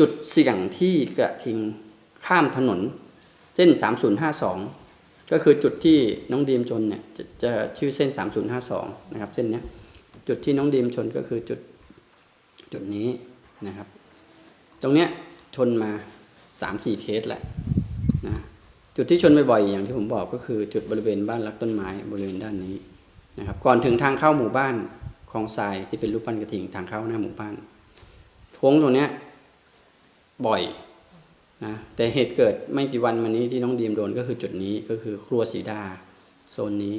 จุดเสี่ยงที่กระทิงข้ามถนน เส้น 3052 ก็คือจุดที่น้องดีมชนเนี่ยจะจะชื่อเส้น 3052 นะครับ เส้นเนี้ยจุดที่น้องดีมชนก็คือจุดจุดนี้นะครับ ตรงเนี้ยชนมา 3-4 เคสแหละนะจุดที่ชนบ่อยๆอย่างที่ผมบอกก็คือจุดบริเวณบ้านรักต้นไม้บริเวณด้านนี้นะครับ ก่อนถึงทางเข้าหมู่บ้านคลองทรายที่เป็นรูปปั้นกระทิงทางเข้าหน้าหมู่บ้านโค้งตรงเนี้ย บ่อยนะแต่เหตุเกิดไม่กี่วันมานี้ที่น้องดีมโดนก็คือจุดนี้ก็คือครัวสีดาโซนนี้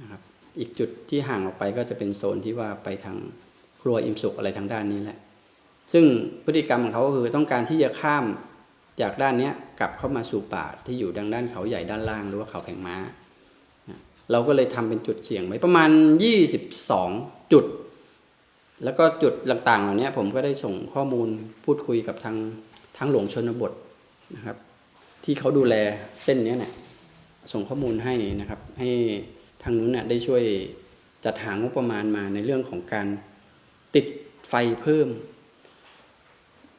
นะครับอีกจุดที่ห่างออกไปก็จะเป็นโซนที่ว่าไปทางครัวอิมสุกอะไรทางด้านนี้แหละ ซึ่งพฤติกรรมของเขาก็คือต้องการที่จะข้ามจากด้านนี้กลับเข้ามาสู่ป่าที่อยู่ดังด้านเขาใหญ่ด้านล่างหรือว่าเขาแผงม้า เราก็เลยทำเป็นจุดเสี่ยงไว้ประมาณ 22 จุด แล้วก็จุดต่างๆเหล่านี้ผมก็ได้ส่งข้อมูลพูดคุยกับทางทางหลวงชนบทนะครับ ที่เขาดูแลเส้นนี้เนี่ยส่งข้อมูลให้นะครับ ให้ทางนู้นน่ะได้ช่วยจัดหางบประมาณมาในเรื่องของการติดไฟเพิ่ม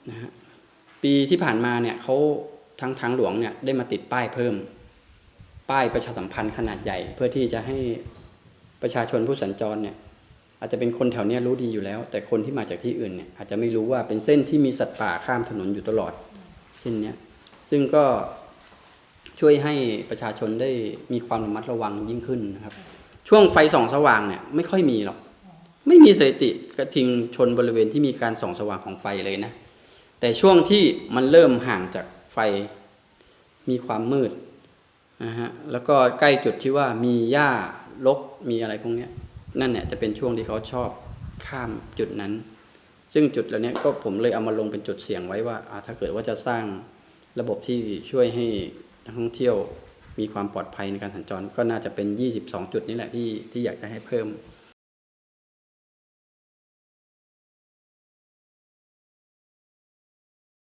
นะฮะปีที่ผ่านมาเนี่ยเขาทางทางหลวงเนี่ยได้มาติดป้ายเพิ่ม ป้ายประชาสัมพันธ์ขนาดใหญ่ เพื่อที่จะให้ประชาชนผู้สัญจรเนี่ย อาจจะเป็นคนแถวนี้รู้ดีอยู่แล้ว แต่คนที่มาจากที่อื่นเนี่ยอาจจะไม่รู้ว่าเป็นเส้นที่มีสัตว์ป่าข้ามถนนอยู่ตลอดเส้นเนี้ยซึ่งก็ช่วยให้ประชาชนได้มีความระมัดระวังยิ่งขึ้นนะครับ ช่วงไฟส่องสว่างเนี่ยไม่ค่อยมีหรอกไม่มีสถิติกระทิงชนบริเวณที่มีการส่องสว่างของไฟเลยนะ แต่ช่วงที่มันเริ่มห่างจากไฟมีความมืดนะฮะแล้วก็ใกล้จุดที่ว่ามีหญ้ารกมีอะไรพวกเนี้ย นั่นเนี่ยจะเป็นช่วงที่เขาชอบข้ามจุดนั้น ซึ่งจุดเหล่านี้ก็ผมเลยเอามาลงเป็นจุดเสี่ยงไว้ว่าอ่าถ้าเกิดว่าจะสร้างระบบที่ช่วยให้นักท่องเที่ยวมีความปลอดภัยในการสัญจรก็น่าจะเป็น 22 จุดนี้แหละที่ที่อยากจะให้เพิ่ม